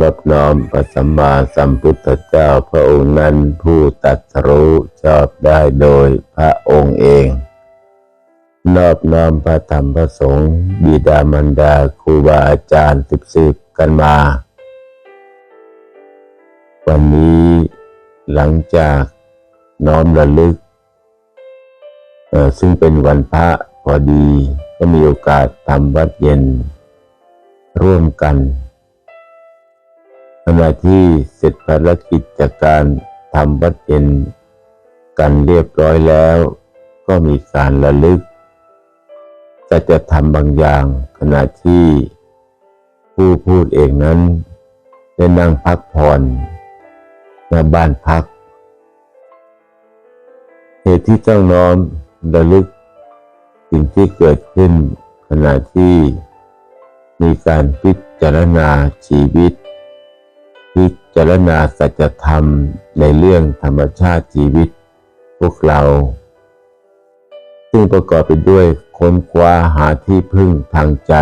นอบน้อมพระสัมมาสัมพุทธเจ้าพระองค์นั้นผู้ตรัสรู้ชอบได้โดยพระองค์เอง นอบน้อมพระธรรมพระสงฆ์บิดามารดาครูบาอาจารย์สิบสิบกันมา วันนี้หลังจากน้อมระลึก ซึ่งเป็นวันพระพอดีก็มีโอกาสทำวัดเย็น ร่วมกัน ณะที่เสร็จภารกิจจากการทำวัดเย็นกันเรียบร้อยแล้ว ก็มีการระลึกจะจะทำบางอย่างขณะที่ผู้พูดเองนั้น ได้นั่งพักผ่อนในบ้านพัก เหตุที่ต้องน้อมระลึกสิ่งที่เกิดขึ้นขณะที่มีการพิจารณาชีวิต พิจารณาสัจธรรมในเรื่องธรรมชาติชีวิต พวกเรา ซึ่งประกอบไปด้วยค้นคว้าหาที่พึ่งทางใจ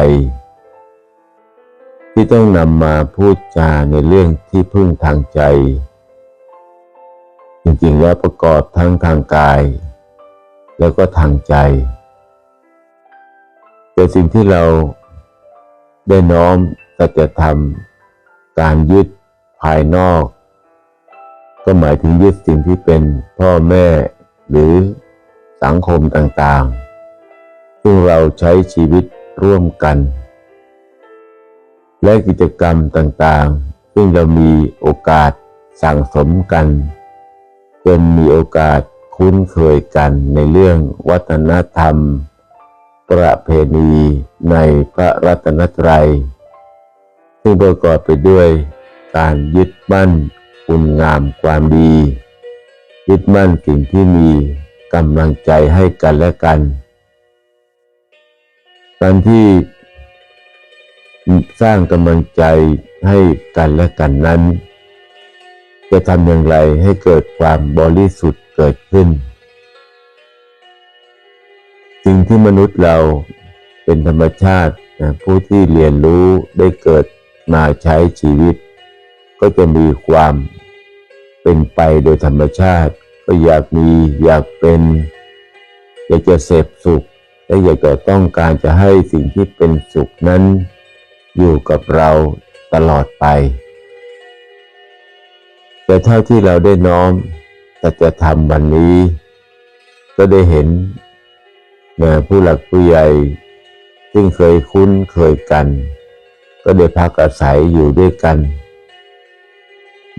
ที่ต้องนำมาพูดจาในเรื่องที่พึ่งทางใจ จริงๆแล้วประกอบทั้งทางกาย แล้วก็ทางใจ แต่สิ่งที่เราได้น้อมสัจธรรม การยึด ภายนอก ก็หมายถึงยึดสิ่งที่เป็นพ่อแม่หรือสังคมต่างๆ ซึ่งเราใช้ชีวิตร่วมกัน และกิจกรรมต่างๆ ซึ่งเรามีโอกาสสั่งสมกัน จนมีโอกาสคุ้นเคยกันในเรื่องวัฒนธรรม ประเพณีในพระรัตนตรัย ซึ่งประกอบไปด้วย การยึดมั่นคุณงามความดี ยึดมั่นสิ่งที่มีกำลังใจให้กันและกันการที่สร้างกำลังใจให้กันและกันนั้น จะทำอย่างไรให้เกิดความบริสุทธิ์เกิดขึ้น สิ่งที่มนุษย์เราเป็นธรรมชาติผู้ที่เรียนรู้ได้เกิดมาใช้ชีวิต ก็จะมีความเป็นไปโดยธรรมชาติ ก็อยากมีอยากเป็น อยากจะเสพสุข และอยากจะต้องการจะให้สิ่งที่เป็นสุขนั้น อยู่กับเราตลอดไป แต่เท่าที่เราได้น้อมแต่จะทำวันนี้ ก็ได้เห็นนะผู้หลักผู้ใหญ่ ซึ่งเคยคุ้นเคยกัน ก็ได้พักอาศัยอยู่ด้วยกัน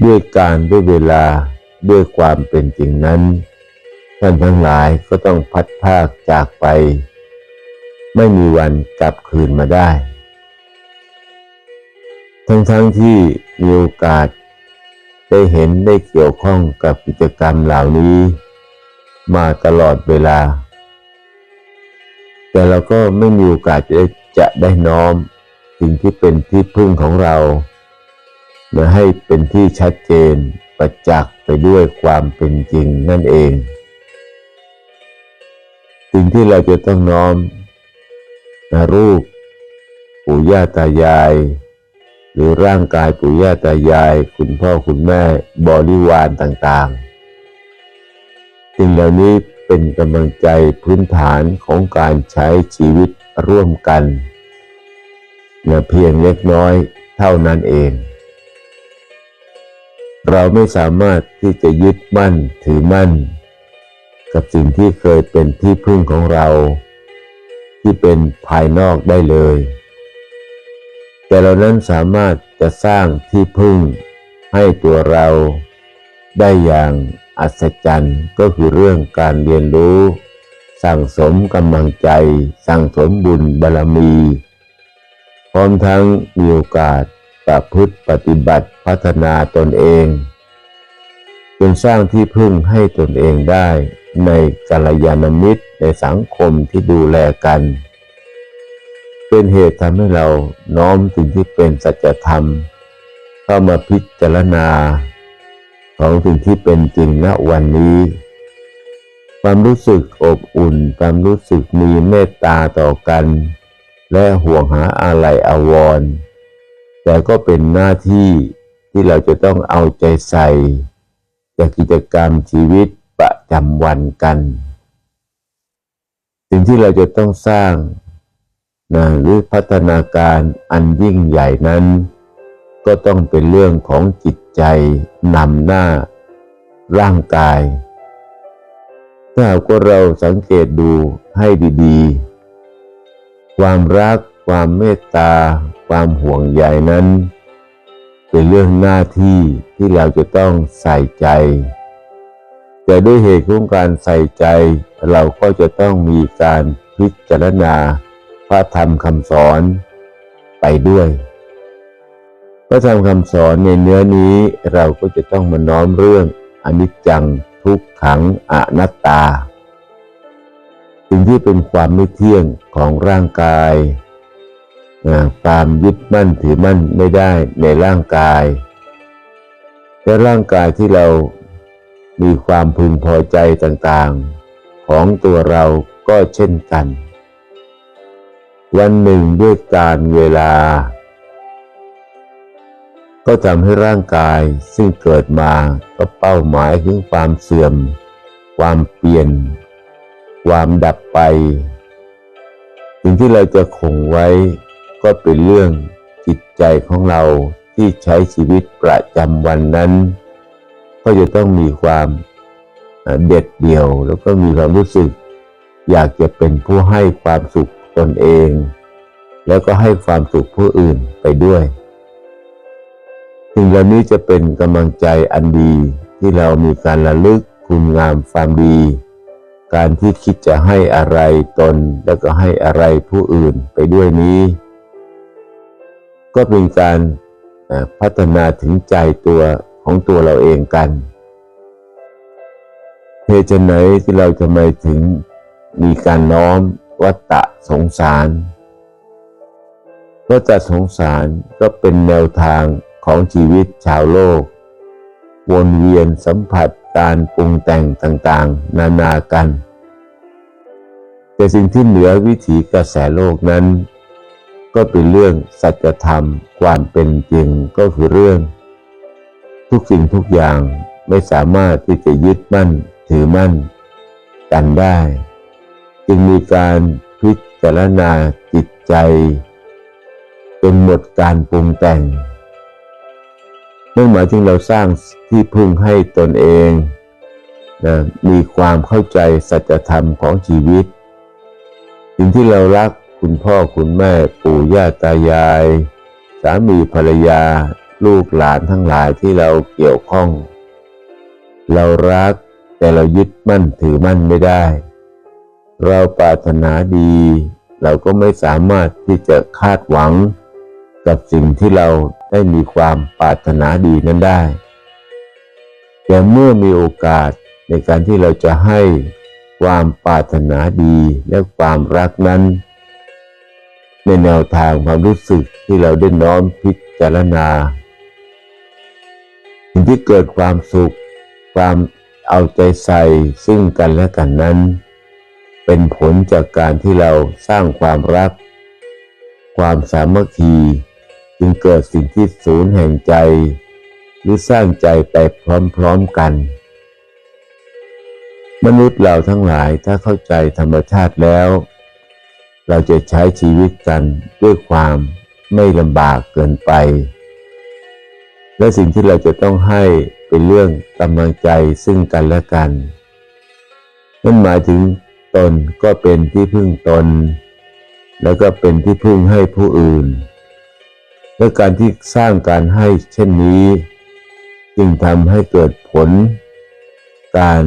ด้วยการด้วยเวลาด้วยความเป็นจริงนั้น ท่านทั้งหลายก็ต้องพัดภาคจากไป ไม่มีวันกลับคืนมาได้ ทั้งๆทที่มีโอกาส ได้เห็นได้เกี่ยวข้องกับกิจกรรมเหล่านี้ มาตลอดเวลา แต่เราก็ไม่มีโอกาสจะได้จะได้น้อมสิ่งที่เป็นที่พึ่งของเรา มาให้เป็นที่ชัดเจนประจักษ์ไปด้วยความเป็นจริงนั่นเอง สิ่งที่เราจะต้องน้อมนะรูปปู่ย่าตายาย หรือร่างกายปู่ย่าตายาย คุณพ่อคุณแม่บริวารต่างๆ สิ่งเหล่านี้เป็นกำลังใจพื้นฐานของการใช้ชีวิตร่วมกันเพียงเล็กน้อยเท่านั้นเอง เราไม่สามารถที่จะยึดมั่นถือมั่น กับสิ่งที่เคยเป็นที่พึ่งของเรา ที่เป็นภายนอกได้เลย แต่เรานั้นสามารถจะสร้างที่พึ่งให้ตัวเราได้อย่างอัศจรรย์ก็คือเรื่องการเรียนรู้ สั่งสมกำลังใจ สั่งสมบุญบารมี พร้อมทั้งมีโอกาสประพฤติปฏิบัติ พัฒนาตนเองจนสร้างที่พึ่งให้ตนเองได้ในกัลยาณมิตรในสังคมที่ดูแลกัน เป็นเหตุทำให้เราน้อมสิ่งที่เป็นสัจธรรม เข้ามาพิจารณา ของสิ่งที่เป็นจริงณวันนี้ ความรู้สึกอบอุ่น ความรู้สึกมีเมตตาต่อกัน และห่วงหาอะไรอาวรณ์แต่ก็เป็นหน้าที่ ที่เราจะต้องเอาใจใส่จากกิจกรรมชีวิตประจำวันกัน สิ่งที่เราจะต้องสร้างนะหรือพัฒนาการอันยิ่งใหญ่นั้น ก็ต้องเป็นเรื่องของจิตใจนำหน้าร่างกาย ถ้าหากว่าเราสังเกตดูให้ดีๆ ความรัก ความเมตตา ความห่วงใยนั้น เป็นเรื่องหน้าที่ที่เราจะต้องใส่ใจ แต่ด้วยเหตุของการใส่ใจ เราก็จะต้องมีการพิจารณาพระธรรมคำสอนไปด้วย พระธรรมคำสอนในเนื้อนี้เราก็จะต้องมาน้อมเรื่องอนิจจังทุกขังอนัตตา สิ่งที่เป็นความไม่เที่ยงของร่างกาย ความยึดมั่นถือมั่นไม่ได้ในร่างกายแต่ร่างกายที่เรามีความพึงพอใจต่างๆ ของตัวเราก็เช่นกัน วันหนึ่งด้วยการเวลา ก็ทำให้ร่างกายซึ่งเกิดมาก็เป้าหมายถึงความเสื่อม ความเปลี่ยน ความดับไป สิ่งที่เราจะคงไว้ ก็เป็นเรื่องจิตใจของเราที่ใช้ชีวิตประจำวันนั้น ก็จะต้องมีความเด็ดเดี่ยว แล้วก็มีความรู้สึก อยากจะเป็นผู้ให้ความสุขตนเอง แล้วก็ให้ความสุขผู้อื่นไปด้วยสิ่งเหล่านี้จะเป็นกำลังใจอันดีที่เรามีการระลึกคุณงามความดี การที่คิดจะให้อะไรตนแล้วก็ให้อะไรผู้อื่นไปด้วยนี้ ก็เป็นการพัฒนาถึงใจตัวของตัวเราเองกันเหตุไหนที่เราทำไมถึงมีการน้อมวัตตะสงสารวัตตะสงสารก็เป็นแนวทางของชีวิตชาวโลก วนเวียนสัมผัสการปรุงแต่งต่างๆ นานากัน แต่สิ่งที่เหนือวิถีกระแสโลกนั้น ก็เป็นเรื่องสัจธรรม ความเป็นจริงก็คือเรื่อง ทุกสิ่งทุกอย่างไม่สามารถที่จะยึดมั่นถือมั่น กันได้ จึงมีการพิจารณาจิตใจเป็นหมดการปรุงแต่งนั่นหมายถึงเราสร้างที่พึ่งให้ตนเองนะมีความเข้าใจสัจธรรมของชีวิต สิ่งที่เรารัก คุณพ่อคุณแม่ปู่ย่าตายาย สามีภรรยา ลูกหลานทั้งหลายที่เราเกี่ยวข้อง เรารักแต่เรายึดมั่นถือมั่นไม่ได้ เราปรารถนาดี เราก็ไม่สามารถที่จะคาดหวัง กับสิ่งที่เราได้มีความปรารถนาดีนั้นได้ แต่เมื่อมีโอกาสในการที่เราจะให้ความปรารถนาดีและความรักนั้น ในแนวทางความรู้สึกที่เราได้น้อมพิจารณาสิ่งที่เกิดความสุข ความเอาใจใส่ซึ่งกันและกันนั้น เป็นผลจากการที่เราสร้างความรัก ความสามัคคีจึงเกิดสิ่งที่ศูนย์แห่งใจ หรือสร้างใจไปพร้อมๆกัน มนุษย์เราทั้งหลายถ้าเข้าใจธรรมชาติแล้ว เราจะใช้ชีวิตกันด้วยความไม่ลำบากเกินไป และสิ่งที่เราจะต้องให้เป็นเรื่องกำลังใจซึ่งกันและกัน นั่นหมายถึงตนก็เป็นที่พึ่งตน แล้วก็เป็นที่พึ่งให้ผู้อื่น และการที่สร้างการให้เช่นนี้ จึงทำให้เกิดผล การ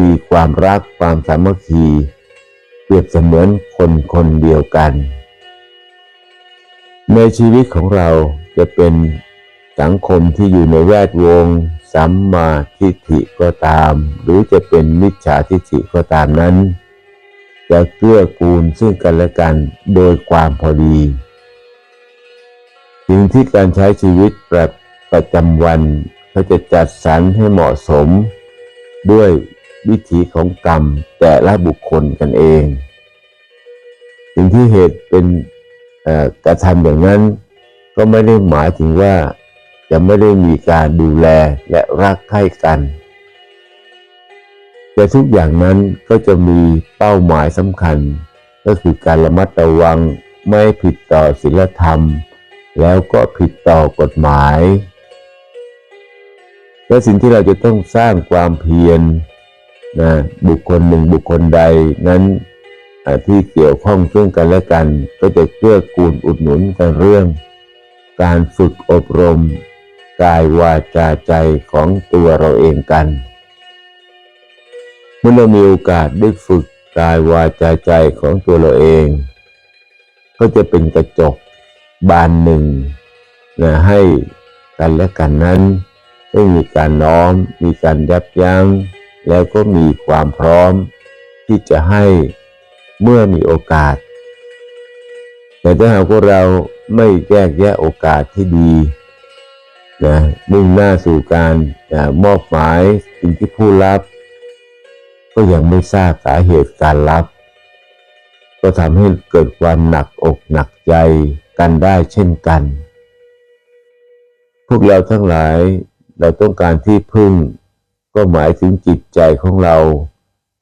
มีความรักความสามัคคี เปรียบเสมือนคนคนเดียวกัน ในชีวิตของเราจะเป็นสังคมที่อยู่ในแวดวง สัมมาทิฏฐิก็ตาม หรือจะเป็นมิจฉาทิฏฐิก็ตามนั้น จะเกื้อกูลซึ่งกันและกันโดยความพอดีสิ่งที่การใช้ชีวิตประประจำวันเขาจะจัดสรรให้เหมาะสม ด้วย วิถีของกรรมแต่ละบุคคลกันเอง สิ่งที่เหตุเป็นกระทำอย่างนั้น ก็ไม่ได้หมายถึงว่าจะไม่ได้มีการดูแลและรักใคร่กัน แต่ทุกอย่างนั้นก็จะมีเป้าหมายสำคัญ ก็คือการระมัดระวังไม่ผิดต่อศีลธรรม แล้วก็ผิดต่อกฎหมาย และสิ่งที่เราจะต้องสร้างความเพียร นะบุคคลหนึ่งบุคคลใดนั้นที่เกี่ยวข้องซึ่งกันและกัน ก็จะเกื้อกูลอุดหนุนกันเรื่อง การฝึกอบรม กายวาจาใจของตัวเราเองกัน เมื่อเรามีโอกาสได้ฝึกกายวาจาใจของตัวเราเอง ก็จะเป็นกระจกบานหนึ่งนะให้กันและกันนั้นได้มีการน้อม มีการยับยัง้ง แล้วก็มีความพร้อมที่จะให้เมื่อมีโอกาส แต่ถ้าหากว่าเราไม่แยกแยะโอกาสที่ดีนะมุ่งหน้าสู่การนะมอบหมายสิ่งที่ผู้รับ ก็ยังไม่ทราบสาเหตุการรับ ก็ทำให้เกิดความหนักอกหนักใจกันได้เช่นกัน พวกเราทั้งหลายเราต้องการที่พึ่ง ก็หมายถึงจิตใจของเรา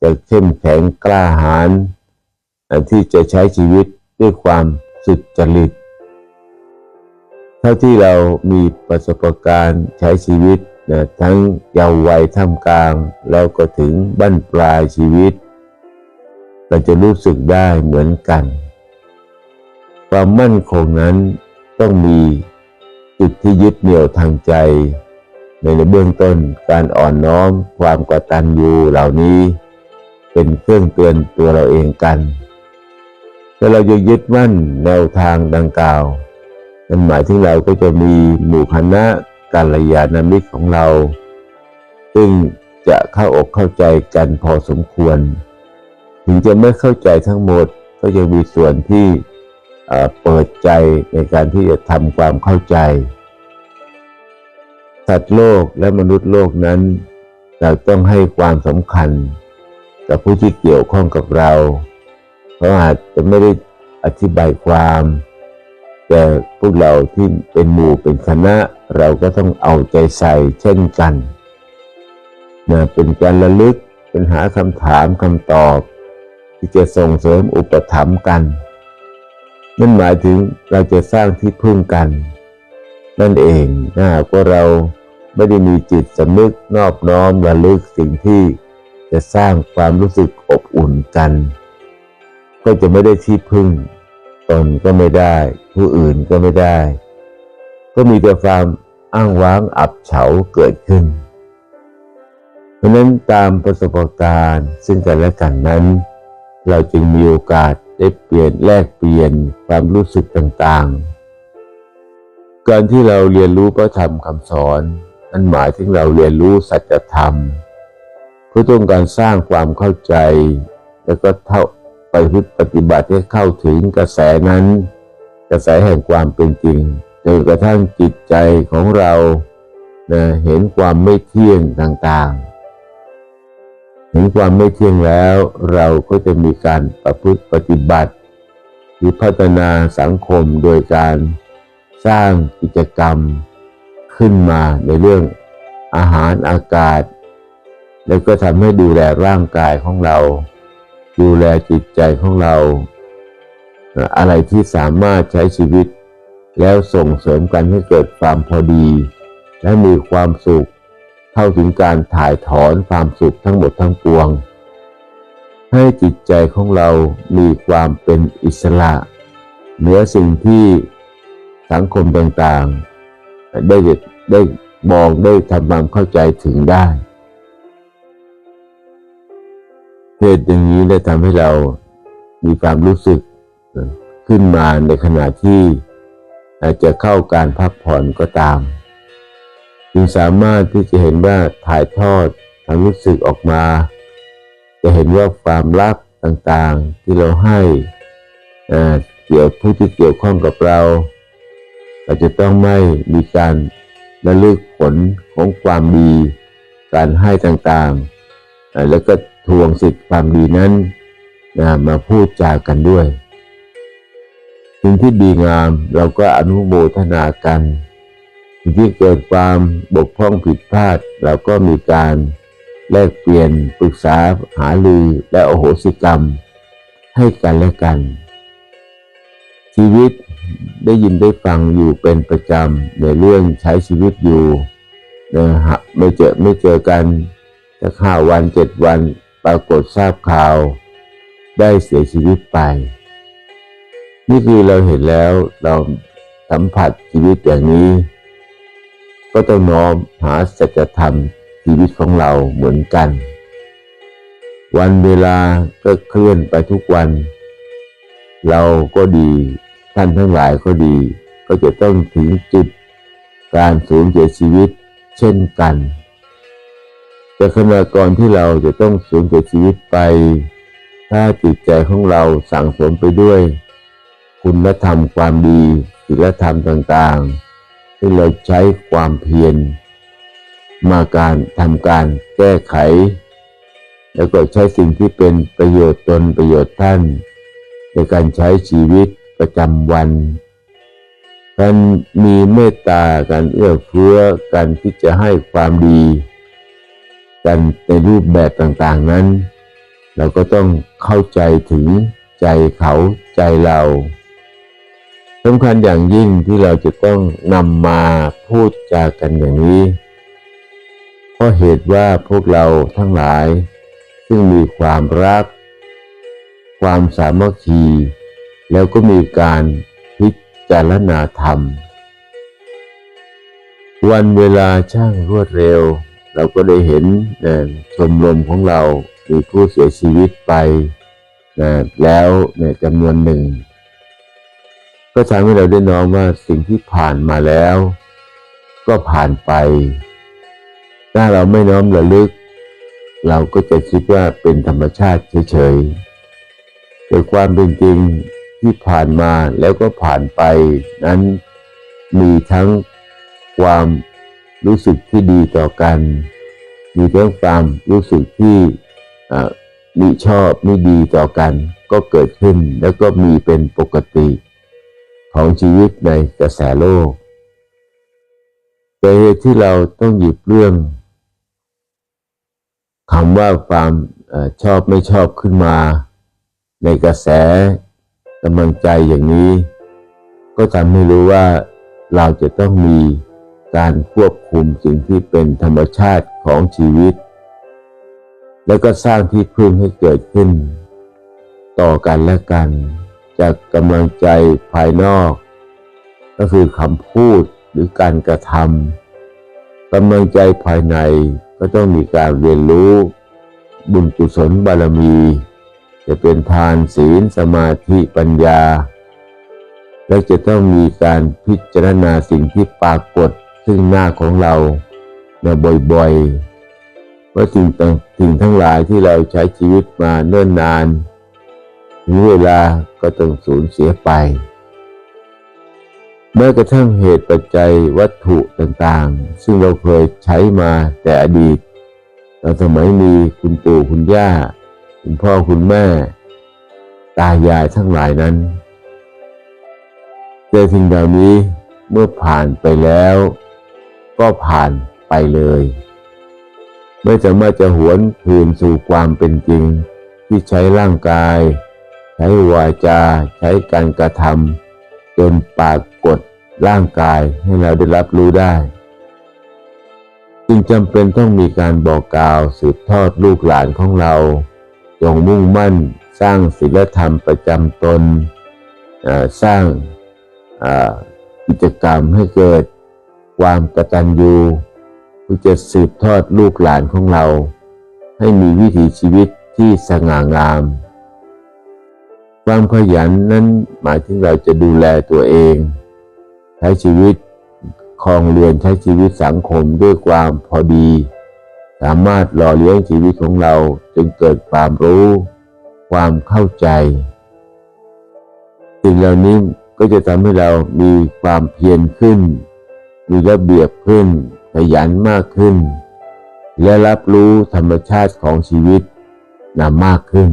จะเข้มแข็งกล้าหาญอันที่จะใช้ชีวิตด้วยความสุจริต เท่าที่เรามีประสบการณ์ใช้ชีวิตนะทั้งเยาว์วัยท่ามกลาง แล้วก็ถึงบั้นปลายชีวิต เราจะรู้สึกได้เหมือนกัน ความมั่นคงนั้นต้องมีจุดที่ยึดเหนี่ยวทางใจ ในเบื้องต้นการอ่อนน้อมความกตัญญูเหล่านี้ เป็นเครื่องเตือนตัวเราเองกันถ้าเราจะยึดมั่นแนวทางดังกล่าวนั่นหมายถึงเราก็จะมีหมู่คณะกาลยานามิตรของเรา ซึ่งจะเข้าอกเข้าใจกันพอสมควร ถึงจะไม่เข้าใจทั้งหมดก็จะมีส่วนที่เปิดใจในการที่จะทำความเข้าใจ สัตว์โลกและมนุษย์โลกนั้น เราต้องให้ความสำคัญ กับผู้ที่เกี่ยวข้องกับเรา เพราะอาจจะไม่ได้อธิบายความ แต่พวกเราที่เป็นหมู่เป็นคณะเราก็ต้องเอาใจใส่เช่นกันนะเป็นการระลึกเป็นหาคำถามคำตอบ ที่จะส่งเสริมอุปถัมภ์กัน นั่นหมายถึงเราจะสร้างที่พึ่งกัน นั่นเองนะว่าเรา ไม่ได้มีจิตสำนึกนอบน้อมระลึกสิ่งที่จะสร้างความรู้สึกอบอุ่นกัน ก็จะไม่ได้ที่พึ่ง ตนก็ไม่ได้ ผู้อื่นก็ไม่ได้ ก็มีแต่ความอ้างว้างอับเฉาเกิดขึ้น เพราะนั้นตามประสบการณ์ซึ่งกันและกันนั้น เราจึงมีโอกาสได้เปลี่ยนแลกเปลี่ยนความรู้สึกต่างๆ การที่เราเรียนรู้พระธรรมคำสอน นั่นหมายถึงเราเรียนรู้สัจธรรม เพื่อต้องการสร้างความเข้าใจ แล้วก็เท่าไปปฏิบัติให้เข้าถึงกระแสนั้น กระแสแห่งความเป็นจริงจนกระทั่งจิตใจของเรานะเห็นความไม่เที่ยงต่างๆ เห็นความไม่เที่ยงแล้วเราก็จะมีการประพฤติปฏิบัติ หรือพัฒนาสังคมโดยการสร้างกิจกรรม ขึ้นมาในเรื่องอาหารอากาศ แล้วก็ทำให้ดูแลร่างกายของเรา ดูแลจิตใจของเรา อะไรที่สามารถใช้ชีวิต แล้วส่งเสริมกันให้เกิดความพอดี และมีความสุข เข้าถึงการถ่ายถอนความสุขทั้งหมดทั้งปวง ให้จิตใจของเรามีความเป็นอิสระ เหนือสิ่งที่สังคมต่างๆ ได้ได้มองได้ทำความเข้าใจถึงได้เหตุอย่างนี้ได้ทำให้เรามีความรู้สึกขึ้นมาในขณะที่อาจจะเข้าการพักผ่อนก็ตาม จึงสามารถที่จะเห็นว่าถ่ายทอดความรู้สึกออกมา จะเห็นว่าความลับต่างๆที่เราให้เกี่ยวผู้ที่เกี่ยวข้องกับเรา เราจะต้องไม่มีการระลึกผลของความดี การให้ต่างๆ แล้วก็ทวงสิทธิความดีนั้นมาพูดจากันด้วย สิ่งที่ดีงามเราก็อนุโมทนากัน สิ่งที่เกิดความบกพร่องผิดพลาด เราก็มีการแลกเปลี่ยนปรึกษาหารือและโอโหสิกรรม ให้กันและกัน ชีวิต ได้ยินได้ฟังอยู่เป็นประจำในเรื่องใช้ชีวิตอยู่นะฮะไม่เจอไม่เจอกันสักห้าวันเจ็ดวันปรากฏทราบข่าว ได้เสียชีวิตไป นี่คือเราเห็นแล้วเราสัมผัสชีวิตอย่างนี้ ก็ต้องน้อมหาสัจธรรมชีวิตของเราเหมือนกัน วันเวลาก็เคลื่อนไปทุกวัน เราก็ดี ท่านทั้งหลายก็ดี ก็จะต้องถึงจุดการสูญเสียชีวิตเช่นกัน แต่ขณะก่อนที่เราจะต้องสูญเสียชีวิตไป ถ้าจิตใจของเราสั่งสมไปด้วย คุณธรรมความดีศีลธรรมต่างๆ ที่เราใช้ความเพียรมาการทำการแก้ไข แล้วก็ใช้สิ่งที่เป็นประโยชน์ตนประโยชน์ท่าน ในการใช้ชีวิต ประจำวัน การมีเมตตาการเอื้อเฟื้อการที่จะให้ความดี กันในรูปแบบต่างๆนั้น เราก็ต้องเข้าใจถึงใจเขาใจเราสำคัญอย่างยิ่งที่เราจะต้องนำมาพูดจากันอย่างนี้เพราะเหตุว่าพวกเราทั้งหลาย ซึ่งมีความรัก ความสามัคคี แล้วก็มีการพิจารณาธรรม วันเวลาช่างรวดเร็ว เราก็ได้เห็นนะชมรมของเรามีผู้เสียชีวิตไปนะแล้วในจำนวนหนึ่ง ก็ทำให้เราได้น้อมว่าสิ่งที่ผ่านมาแล้ว ก็ผ่านไป ถ้าเราไม่น้อมระลึก เราก็จะคิดว่าเป็นธรรมชาติเฉยๆแต่ความเป็นจริง ที่ผ่านมาแล้วก็ผ่านไป นั้นมีทั้งความรู้สึกที่ดีต่อกัน มีทั้งความรู้สึกที่มิชอบไม่ดีต่อกัน ก็เกิดขึ้นแล้วก็มีเป็นปกติของชีวิตในกระแสโลก แต่เหตุที่เราต้องหยิบเรื่องคำว่าความอชอบไม่ชอบขึ้นมา ในกระแส กำลังใจอย่างนี้ ก็ทำให้รู้ว่าเราจะต้องมีการควบคุมสิ่งที่เป็นธรรมชาติของชีวิต แล้วก็สร้างที่พึ่งให้เกิดขึ้น ต่อกันและกัน จากกำลังใจภายนอก ก็คือคำพูดหรือการกระทำกำลังใจภายในก็ต้องมีการเรียนรู้ บุญกุศลบารมี จะเป็นทานศีลสมาธิปัญญา และจะต้องมีการพิจารณาสิ่งที่ปรากฏซึ่งหน้าของเรามาบ่อยๆว่าสิ่งต่างสิ่งทั้งหลายที่เราใช้ชีวิตมาเนิ่นนานถึงเวลาก็ต้องสูญเสียไปแม้กระทั่งเหตุปัจจัยวัตถุต่างๆ ซึ่งเราเคยใช้มาแต่อดีตตอนสมัยมีคุณปู่คุณย่า คุณพ่อคุณแม่ ตายายทั้งหลายนั้นแต่สิ่งเหล่านี้เมื่อผ่านไปแล้ว ก็ผ่านไปเลยไม่สามาจะหวนคืนสู่ความเป็นจริง ที่ใช้ร่างกาย ใช้วาจา ใช้การกระทำจนปรากฏร่างกายให้เราได้รับรู้ได้ จึงจำเป็นต้องมีการบอกกล่าวสืบทอดลูกหลานของเรา จงมุ่งมั่นสร้างศีลธรรมประจำตน สร้างกิจกรรมให้เกิดความกตัญญูเพื่อจะสืบทอดลูกหลานของเรา ให้มีวิถีชีวิตที่สง่างาม ความขยันนั้นหมายถึงเราจะดูแลตัวเอง ใช้ชีวิตคลองเรือนใช้ชีวิตสังคมด้วยความพอดี สามารถหล่อเลี้ยงชีวิตของเราจนเกิดความรู้ ความเข้าใจ สิ่งเหล่านี้ก็จะทำให้เรามีความเพียรขึ้น มีระเบียบขึ้น ขยันมากขึ้น และรับรู้ธรรมชาติของชีวิตนำมากขึ้น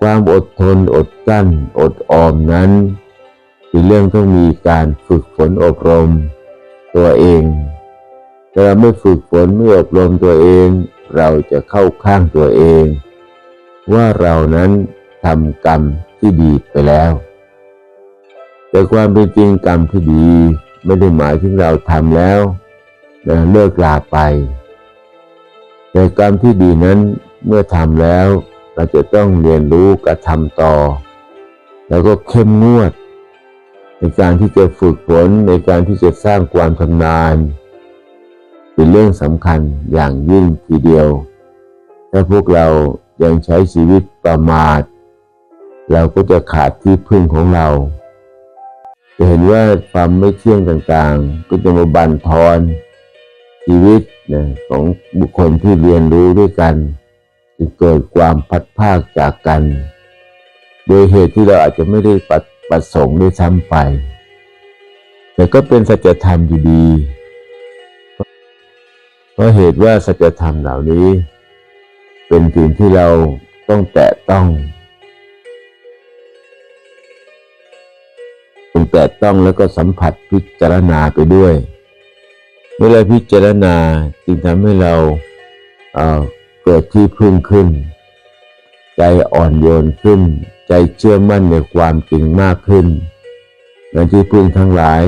ความอดทนอดกั้น อดออมนั้น เป็นเรื่องต้องมีการฝึกฝนอบรม ตัวเอง ถ้าเราไม่ฝึกฝนไม่อบรมตัวเอง เราจะเข้าข้างตัวเอง ว่าเรานั้นทำกรรมที่ดีไปแล้ว แต่ความเป็นจริงกรรมที่ดีไม่ได้หมายถึงเราทำแล้วนะเลิกลาไป แต่กรรมที่ดีนั้นเมื่อทำแล้ว เราจะต้องเรียนรู้กระทำต่อ แล้วก็เข้มงวด ในการที่จะฝึกฝนในการที่จะสร้างความชำนาญ เป็นเรื่องสำคัญอย่างยิ่งทีเดียว ถ้าพวกเรายังใช้ชีวิตประมาท เราก็จะขาดที่พึ่งของเราจะเห็นว่าความไม่เที่ยงต่างๆ ก็จะมาบั่นทอนชีวิตนะของบุคคลที่เรียนรู้ด้วยกันจะเกิดความพัดภาคจากกัน โดยเหตุที่เราอาจจะไม่ได้ประประสงค์ด้วยซ้ำไป แต่ก็เป็นสัจธรรมอยู่ดี ราะเหตุว่าสัจธรรมเหล่านี้ เป็นสิ่งที่เราต้องแตะต้องต้องแตะต้องแล้วก็สัมผัสพิจารณาไปด้วย เมื่อเราพิจารณาจึงทำให้เราเเกิดที่พึ่งขึ้น ใจอ่อนโยนขึ้น ใจเชื่อมั่นในความจริงมากขึ้นงานที่พึ่งทั้งหลาย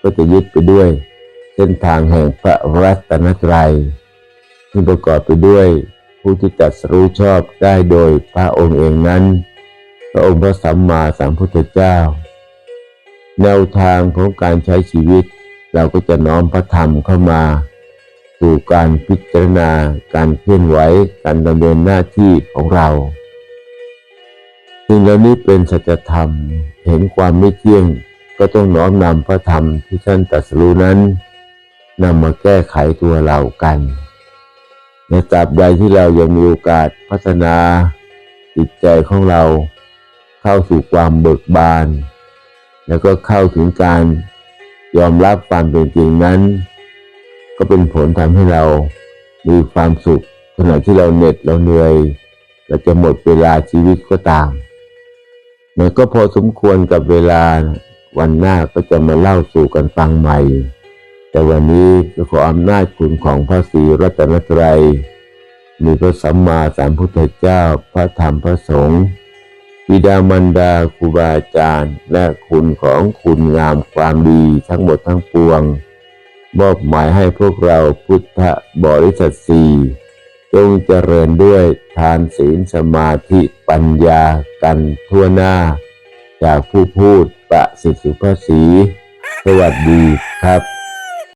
ก็จะยึดไปด้วย ส้นทางแห่งพระรัตนตรัยที่ประกอบไปด้วยผู้ที่ตัดสรู้ชอบได้โดยพระองค์เองนั้น พระองค์พระสัมมาสัมพุทธเจ้า แนวทางของการใช้ชีวิต เราก็จะน้อมพระธรรมเข้ามา สู่การพิจารณาการเคลื่อนไหวการดำเนินหน้าที่ของเราสิ่งเหล่านี้เป็นสัจธรรมเห็นความไม่เที่ยงก็ต้องน้อมนำพระธรรมที่ท่านตรัสรู้นั้น นำมาแก้ไขตัวเรากันในตราบใดที่เรายังมีโอกาสพัฒนาจิตใจของเรา เข้าสู่ความเบิกบาน แล้วก็เข้าถึงการยอมรับความเป็นจริงนั้น ก็เป็นผลทำให้เรามีความสุขขณะที่เราเหน็ดเราเหนื่อยเราจะหมดเวลาชีวิตก็ตามมันก็พอสมควรกับเวลาวันหน้าก็จะมาเล่าสู่กันฟังใหม่ แต่วันนี้ก็ขออำนาจคุณของพระศรีรัตนตรัย มีพระสัมมาสัมพุทธเจ้า พระธรรมพระสงฆ์บิดามารดาครูบาอาจารย์ และคุณของคุณงามความดีทั้งหมดทั้งปวง มอบหมายให้พวกเราพุทธบริษัทสี่จงเจริญด้วยทานศีลสมาธิปัญญากันทั่วหน้า จากผู้พูดประสิทธิสุภาษีสวัสดีครับ